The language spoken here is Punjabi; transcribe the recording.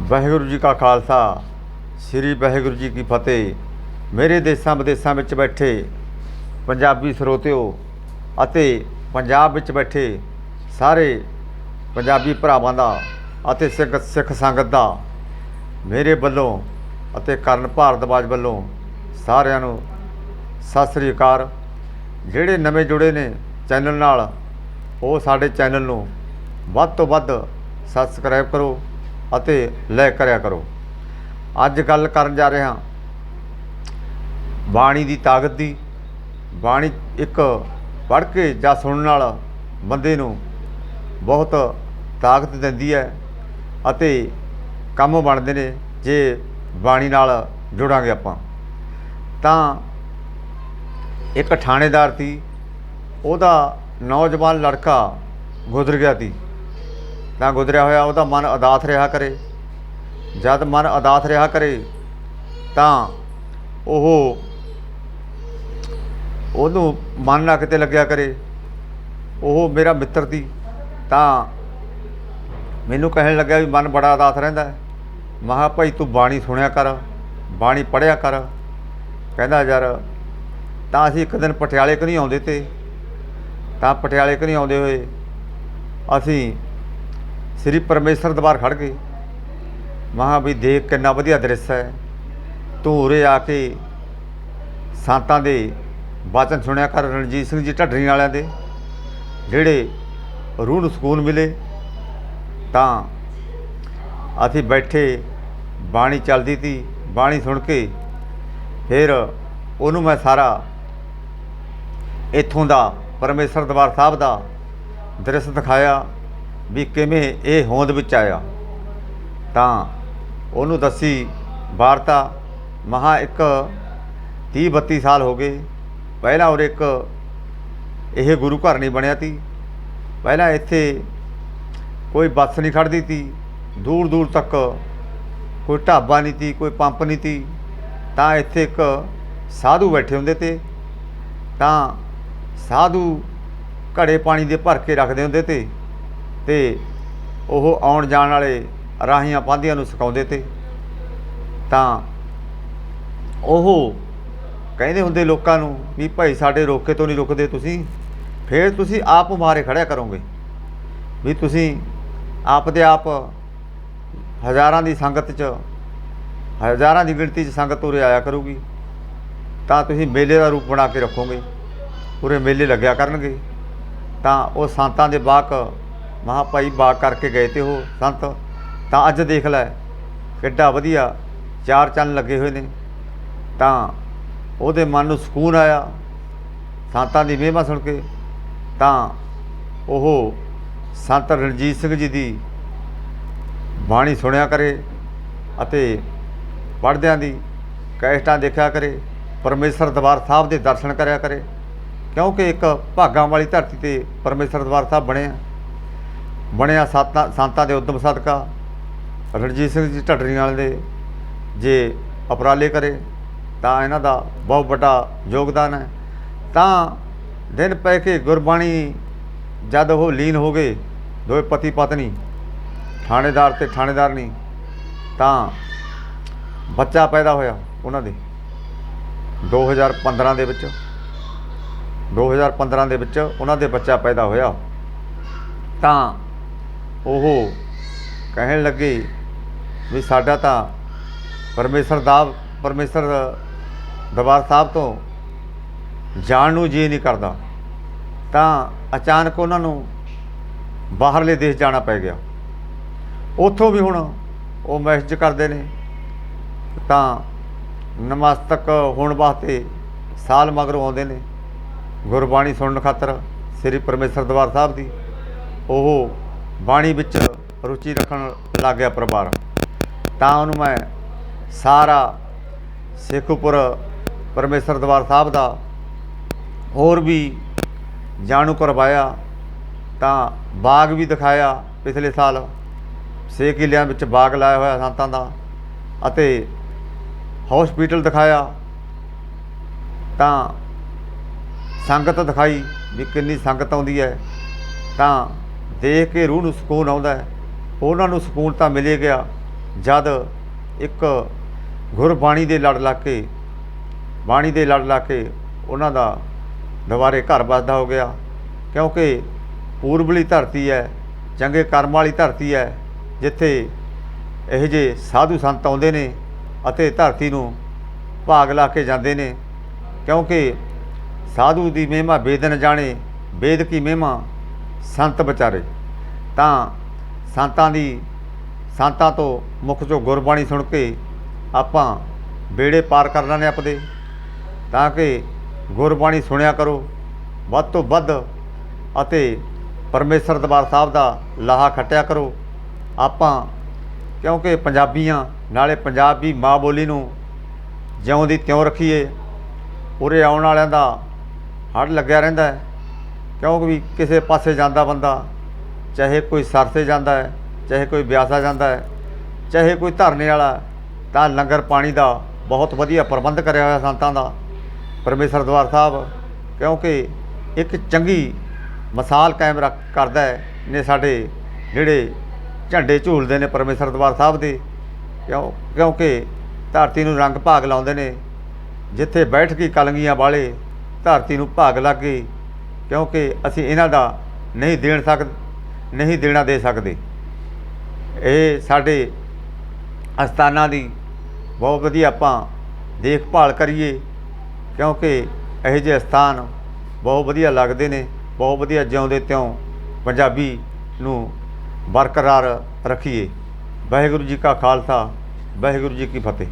ਵਾਹਿਗੁਰੂ ਜੀ ਕਾ ਖਾਲਸਾ, ਸ੍ਰੀ ਵਾਹਿਗੁਰੂ ਜੀ ਕੀ ਫਤਿਹ। ਮੇਰੇ ਦੇਸਾਂ ਵਿਦੇਸਾਂ ਵਿੱਚ ਬੈਠੇ ਪੰਜਾਬੀ ਸਰੋਤਿਓ ਅਤੇ ਪੰਜਾਬ ਵਿੱਚ ਬੈਠੇ ਸਾਰੇ ਪੰਜਾਬੀ ਭਰਾਵਾਂ ਦਾ ਅਤੇ ਸਿੱਖ ਸਿੱਖ ਸੰਗਤ ਦਾ, ਮੇਰੇ ਵੱਲੋਂ ਅਤੇ ਕਰਨ ਭਾਰਦਵਾਜ ਵੱਲੋਂ ਸਾਰਿਆਂ ਨੂੰ ਸਤਿ ਸ੍ਰੀ ਅਕਾਲ। ਜਿਹੜੇ ਨਵੇਂ ਜੁੜੇ ਨੇ ਚੈਨਲ ਨਾਲ, ਉਹ ਸਾਡੇ ਚੈਨਲ ਨੂੰ ਵੱਧ ਤੋਂ ਵੱਧ ਸਬਸਕ੍ਰਾਈਬ ਕਰੋ ਅਤੇ ਲੈ ਕਰਿਆ ਕਰੋ। ਅੱਜ ਗੱਲ ਕਰਨ ਜਾ ਰਹੇ ਹਾਂ। ਬਾਣੀ ਦੀ ਤਾਕਤ ਦੀ। ਬਾਣੀ ਇੱਕ ਪੜ੍ਹ ਕੇ ਜਾਂ ਸੁਣਨ ਨਾਲ ਬੰਦੇ ਨੂੰ ਬਹੁਤ ਤਾਕਤ ਦਿੰਦੀ ਹੈ ਅਤੇ ਕੰਮ ਬਣਦੇ ਨੇ ਜੇ ਬਾਣੀ ਨਾਲ ਜੁੜਾਂਗੇ ਆਪਾਂ। ਤਾਂ ਇੱਕ ਥਾਣੇਦਾਰ ਸੀ, ਉਹਦਾ ਨੌਜਵਾਨ ਲੜਕਾ ਗੁਜ਼ਰ ਗਿਆ ਸੀ। ਤਾਂ ਗੁਜ਼ਰਿਆ ਹੋਇਆ ਉਹਦਾ ਮਨ ਅਦਾਸ ਰਿਹਾ ਕਰੇ। ਜਦ ਮਨ ਅਦਾਸ ਰਿਹਾ ਕਰੇ, ਤਾਂ ਉਹ ਉਹਨੂੰ ਮਨ ਨਾ ਕਿਤੇ ਲੱਗਿਆ ਕਰੇ। ਉਹ ਮੇਰਾ ਮਿੱਤਰ ਸੀ, ਤਾਂ ਮੈਨੂੰ ਕਹਿਣ ਲੱਗਿਆ ਵੀ ਮਨ ਬੜਾ ਅਦਾਸ ਰਹਿੰਦਾ ਹੈ। ਮਹਾ ਭਾਈ ਤੂੰ ਬਾਣੀ ਸੁਣਿਆ ਕਰ, ਬਾਣੀ ਪੜ੍ਹਿਆ ਕਰ। ਕਹਿੰਦਾ, ਯਾਰ, ਤਾਂ ਅਸੀਂ ਇੱਕ ਦਿਨ ਪਟਿਆਲੇ ਕਿ ਨਹੀਂ ਆਉਂਦੇ ਤੇ? ਤਾਂ ਪਟਿਆਲੇ ਕਿ ਨਹੀਂ ਆਉਂਦੇ ਹੋਏ ਅਸੀਂ ਸ੍ਰੀ ਪਰਮੇਸ਼ਰ ਦਰਬਾਰ ਖੜ ਗਏ। ਮਹਾ ਵੀ ਦੇਖ ਕਿੰਨਾ ਵਧੀਆ ਦ੍ਰਿਸ਼ ਹੈ। ਤੂੰ ਉਰੇ ਆ ਕੇ ਸੰਤਾਂ ਦੇ ਵਚਨ ਸੁਣਿਆ ਕਰ ਰਣਜੀਤ ਸਿੰਘ ਜੀ ਢੱਡਰੀ ਵਾਲਿਆਂ ਦੇ। ਜਿਹੜੇ ਰੂਹ ਨੂੰ ਸਕੂਨ ਮਿਲੇ, ਤਾਂ ਅਸੀਂ ਬੈਠੇ, ਬਾਣੀ ਚੱਲਦੀ ਸੀ, ਬਾਣੀ ਸੁਣ ਕੇ ਫਿਰ ਉਹਨੂੰ ਮੈਂ ਸਾਰਾ ਇੱਥੋਂ ਦਾ ਪਰਮੇਸ਼ਰ ਦਰਬਾਰ ਸਾਹਿਬ ਦਾ ਦ੍ਰਿਸ਼ ਦਿਖਾਇਆ। ਵੀ ਕਿਵੇਂ ਇਹ ਹੋਂਦ ਵਿੱਚ ਆਇਆ। ਤਾਂ ਉਹਨੂੰ ਦੱਸੀ, ਵਾਰਤਾ, ਮਹਾ ਇੱਕ 30 32 ਸਾਲ ਹੋ ਗਏ। ਪਹਿਲਾਂ ਔਰ ਇੱਕ ਇਹ ਗੁਰੂ ਘਰ ਨਹੀਂ ਬਣਿਆ ਤੀ। ਪਹਿਲਾਂ ਇੱਥੇ ਕੋਈ ਬੱਸ ਨਹੀਂ ਖੜਦੀ ਤੀ। ਦੂਰ ਦੂਰ ਤੱਕ ਕੋਈ ਢਾਬਾ ਨਹੀਂ ਤੀ, ਕੋਈ ਪੰਪ ਨਹੀਂ ਤੀ। ਤਾਂ ਇੱਥੇ ਇੱਕ ਸਾਧੂ ਬੈਠੇ ਹੁੰਦੇ ਤੇ। ਤਾਂ ਸਾਧੂ ਘੜੇ ਪਾਣੀ ਦੇ ਭਰ ਕੇ ਰੱਖਦੇ ਹੁੰਦੇ ਤੇ। ਤੇ ਉਹ ਆਉਣ ਜਾਣ ਵਾਲੇ ਰਾਹੀਆਂ ਪਾਂਧੀਆਂ ਨੂੰ ਸਿਖਾਉਂਦੇ ਤੇ ਤਾਂ ਉਹ ਕਹਿੰਦੇ ਹੁੰਦੇ ਲੋਕਾਂ ਨੂੰ ਵੀ ਭਾਈ ਸਾਡੇ ਰੋਕੇ ਤੋਂ ਨਹੀਂ ਰੁਕਦੇ ਤੁਸੀਂ, ਫਿਰ ਤੁਸੀਂ ਆਪ ਮਾਰੇ ਖੜਿਆ ਕਰੋਗੇ। ਵੀ ਤੁਸੀਂ ਆਪ ਦੇ ਆਪ ਹਜ਼ਾਰਾਂ ਦੀ ਸੰਗਤ 'ਚ, ਹਜ਼ਾਰਾਂ ਦੀ ਗਿਣਤੀ 'ਚ ਸੰਗਤ ਉਰੇ ਆਇਆ ਕਰੂਗੀ। ਤਾਂ ਤੁਸੀਂ ਮੇਲੇ ਦਾ ਰੂਪ ਬਣਾ ਕੇ ਰੱਖੋਗੇ। ਪੂਰੇ ਮੇਲੇ ਲੱਗਿਆ ਕਰਨਗੇ। ਤਾਂ ਉਹ ਸੰਤਾਂ ਦੇ ਬਾਕ ਮਹਾ ਭਾਈ ਬਾਕ ਕਰਕੇ ਗਏ ਤੇ ਉਹ ਸੰਤ। ਤਾਂ ਅੱਜ ਦੇਖ ਲੈ, ਕਿੱਡਾ ਵਧੀਆ ਚਾਰ ਚੰਨ ਲੱਗੇ ਹੋਏ ਨੇ। ਤਾਂ ਉਹਦੇ ਮਨ ਨੂੰ ਸਕੂਨ ਆਇਆ, ਸੰਤਾਂ ਦੀ ਮਹਿਮਾ ਸੁਣ ਕੇ। ਤਾਂ ਉਹ ਸੰਤ ਰਣਜੀਤ ਸਿੰਘ ਜੀ ਦੀ ਬਾਣੀ ਸੁਣਿਆ ਕਰੇ ਅਤੇ ਪੜ੍ਹਦਿਆਂ ਦੀ ਕੈਸਟਾਂ ਦੇਖਿਆ ਕਰੇ, ਪਰਮੇਸ਼ਰ ਦਰਬਾਰ ਸਾਹਿਬ ਦੇ ਦਰਸ਼ਨ ਕਰਿਆ ਕਰੇ। ਕਿਉਂਕਿ ਇੱਕ ਭਾਗਾਂ ਵਾਲੀ ਧਰਤੀ ਤੇ ਪਰਮੇਸ਼ਰ ਦਰਬਾਰ ਸਾਹਿਬ ਬਣਿਆ ਬਣਿਆ ਸਾਤਾਂ ਸੰਤਾਂ ਦੇ ਉਦਮ ਸਦਕਾ। ਰਣਜੀਤ ਸਿੰਘ ਜੀ ਢੱਡਰੀ ਵਾਲੇ ਦੇ ਜੇ ਉਪਰਾਲੇ ਕਰੇ, ਤਾਂ ਇਹਨਾਂ ਦਾ ਬਹੁਤ ਵੱਡਾ ਯੋਗਦਾਨ ਹੈ। ਤਾਂ ਦਿਨ ਪੈ ਕੇ ਗੁਰਬਾਣੀ ਜਦ ਉਹ ਲੀਨ ਹੋ ਗਏ, ਦੋਵੇਂ ਪਤੀ ਪਤਨੀ, ਥਾਣੇਦਾਰ ਤੇ ਥਾਣੇਦਾਰਨੀ ਤਾਂ ਬੱਚਾ ਪੈਦਾ ਹੋਇਆ ਉਹਨਾਂ ਦੇ। 2015 ਦੇ ਵਿੱਚ 2015 ਦੇ ਵਿੱਚ ਉਹਨਾਂ ਦੇ ਬੱਚਾ ਪੈਦਾ ਹੋਇਆ। ਤਾਂ ਉਹ ਕਹਿਣ ਲੱਗੇ ਵੀ ਸਾਡਾ ਤਾਂ ਪਰਮੇਸ਼ਰ ਦਾ ਪਰਮੇਸ਼ਰ ਦਰਬਾਰ ਸਾਹਿਬ ਤੋਂ ਜਾਣ ਨੂੰ ਜੀ ਨਹੀਂ ਕਰਦਾ। ਤਾਂ ਅਚਾਨਕ ਉਹਨਾਂ ਨੂੰ ਬਾਹਰਲੇ ਦੇਸ਼ ਜਾਣਾ ਪੈ ਗਿਆ। ਉੱਥੋਂ ਵੀ ਹੁਣ ਉਹ ਮੈਸੇਜ ਕਰਦੇ ਨੇ, ਤਾਂ ਨਮਸਤਕ ਹੋਣ ਵਾਸਤੇ ਸਾਲ ਮਗਰੋਂ ਆਉਂਦੇ ਨੇ। ਗੁਰਬਾਣੀ ਸੁਣਨ ਖਾਤਰ ਸ੍ਰੀ ਪਰਮੇਸ਼ਰ ਦਰਬਾਰ ਸਾਹਿਬ ਦੀ ਉਹ ਬਾਣੀ ਵਿੱਚ ਰੁਚੀ ਰੱਖਣ ਲੱਗ ਗਿਆ ਪਰਿਵਾਰ। ਤਾਂ ਉਹਨੂੰ ਮੈਂ ਸਾਰਾ ਸੇਖੂਪੁਰ ਪਰਮੇਸ਼ਰ ਦਰਬਾਰ ਸਾਹਿਬ ਦਾ ਹੋਰ ਵੀ ਜਾਣੂ ਕਰਵਾਇਆ, ਤਾਂ ਬਾਗ ਵੀ ਦਿਖਾਇਆ ਪਿਛਲੇ ਸਾਲ। ਛੇ ਕਿਲਿਆਂ ਵਿੱਚ ਬਾਗ ਲਾਇਆ ਹੋਇਆ ਸੰਤਾਂ ਦਾ ਅਤੇ ਹਸਪੀਟਲ ਦਿਖਾਇਆ। ਤਾਂ ਸੰਗਤ ਦਿਖਾਈ ਵੀ ਕਿੰਨੀ ਸੰਗਤ ਆਉਂਦੀ ਹੈ। ਤਾਂ ਦੇਖ ਕੇ ਰੂਹ ਨੂੰ ਸਕੂਨ ਆਉਂਦਾ ਹੈ। ਉਹਨਾਂ ਨੂੰ ਸਕੂਨ ਤਾਂ ਮਿਲੇ ਗਿਆ, ਜਦ ਇੱਕ ਗੁਰਬਾਣੀ ਦੇ ਲੜ ਲਾ ਕੇ ਬਾਣੀ ਦੇ ਲੜ ਲਾ ਕੇ ਉਹਨਾਂ ਦਾ ਦੁਬਾਰੇ ਘਰ ਵੱਸਦਾ ਹੋ ਗਿਆ। ਕਿਉਂਕਿ ਪੂਰਬਲੀ ਧਰਤੀ ਹੈ, ਚੰਗੇ ਕਰਮ ਵਾਲੀ ਧਰਤੀ ਹੈ, ਜਿੱਥੇ ਇਹੋ ਜਿਹੇ ਸਾਧੂ ਸੰਤ ਆਉਂਦੇ ਨੇ ਅਤੇ ਧਰਤੀ ਨੂੰ ਭਾਗ ਲਾ ਕੇ ਜਾਂਦੇ ਨੇ। ਕਿਉਂਕਿ ਸਾਧੂ ਦੀ ਮਹਿਮਾ ਵੇਦ ਜਾਣੇ ਵੇਦ ਕੀ ਮਹਿਮਾ ਸੰਤ ਵਿਚਾਰੇ। ਤਾਂ ਸੰਤਾਂ ਦੀ, ਸੰਤਾਂ ਤੋਂ ਮੁੱਖ ਚੋਂ ਗੁਰਬਾਣੀ ਸੁਣ ਕੇ ਆਪਾਂ ਬੇੜੇ ਪਾਰ ਕਰ ਲੈਣੇ ਆਪਦੇ। ਤਾਂ ਕਿ ਗੁਰਬਾਣੀ ਸੁਣਿਆ ਕਰੋ। ਵੱਧ ਤੋਂ ਵੱਧ ਅਤੇ ਪਰਮੇਸ਼ਰ ਦਰਬਾਰ ਸਾਹਿਬ ਦਾ ਲਾਹਾ ਖੱਟਿਆ ਕਰੋ। ਆਪਾਂ, ਕਿਉਂਕਿ ਪੰਜਾਬੀਆਂ, ਨਾਲੇ ਪੰਜਾਬੀ ਮਾਂ ਬੋਲੀ ਨੂੰ ਜਿਉਂ ਦੀ ਤਿਉਂ ਰੱਖੀਏ, ਉਰੇ ਆਉਣ ਵਾਲਿਆਂ ਦਾ ਹੜ ਲੱਗਿਆ ਰਹਿੰਦਾ ਹੈ। ਕਿਉਂਕਿ ਵੀ ਕਿਸੇ ਪਾਸੇ ਜਾਂਦਾ ਬੰਦਾ, ਚਾਹੇ ਕੋਈ ਸਰਸੇ ਜਾਂਦਾ ਹੈ, ਚਾਹੇ ਕੋਈ ਬਿਆਸਾ ਜਾਂਦਾ ਹੈ, ਚਾਹੇ ਕੋਈ ਧਰਨੇ ਵਾਲਾ ਤਾਂ ਲੰਗਰ ਪਾਣੀ ਦਾ ਬਹੁਤ ਵਧੀਆ ਪ੍ਰਬੰਧ ਕਰਿਆ ਹੋਇਆ ਸੰਤਾਂ ਦਾ। ਪਰਮੇਸ਼ਰ ਦਰਬਾਰ ਸਾਹਿਬ, ਕਿਉਂਕਿ ਇੱਕ ਚੰਗੀ ਮਿਸਾਲ ਕਾਇਮ ਰੱਖ, ਕਰਦਾ ਹੈ, ਨੇ ਸਾਡੇ ਜਿਹੜੇ ਝੰਡੇ ਝੂਲਦੇ ਨੇ ਪਰਮੇਸ਼ਰ ਦਰਬਾਰ ਸਾਹਿਬ ਦੇ। ਕਿਉਂ, ਕਿਉਂਕਿ ਧਰਤੀ ਨੂੰ ਰੰਗ ਭਾਗ ਲਾਉਂਦੇ ਨੇ। ਜਿੱਥੇ ਬੈਠ ਕੇ ਕਲੰਗੀਆਂ ਵਾਲੇ ਧਰਤੀ ਨੂੰ ਭਾਗ ਲੱਗ ਗਈ ਕਿਉਂਕਿ ਅਸੀਂ ਇਹਨਾਂ ਦਾ ਨਹੀਂ ਦੇਣ ਸਕ, ਨਹੀਂ ਦੇਣਾ ਦੇ ਸਕਦੇ। ਇਹ ਸਾਡੇ ਅਸਥਾਨਾਂ ਦੀ ਬਹੁਤ ਵਧੀਆ ਆਪਾਂ ਦੇਖਭਾਲ ਕਰੀਏ, ਕਿਉਂਕਿ ਇਹੋ ਜਿਹੇ ਸਥਾਨ ਬਹੁਤ ਵਧੀਆ ਲੱਗਦੇ ਨੇ, ਬਹੁਤ ਵਧੀਆ ਜਿਉਂਦੇ ਤਿਉਂ ਪੰਜਾਬੀ ਨੂੰ ਬਰਕਰਾਰ ਰੱਖੀਏ। ਵਾਹਿਗੁਰੂ ਜੀ ਕਾ ਖਾਲਸਾ, ਵਾਹਿਗੁਰੂ ਜੀ ਕੀ ਫਤਿਹ।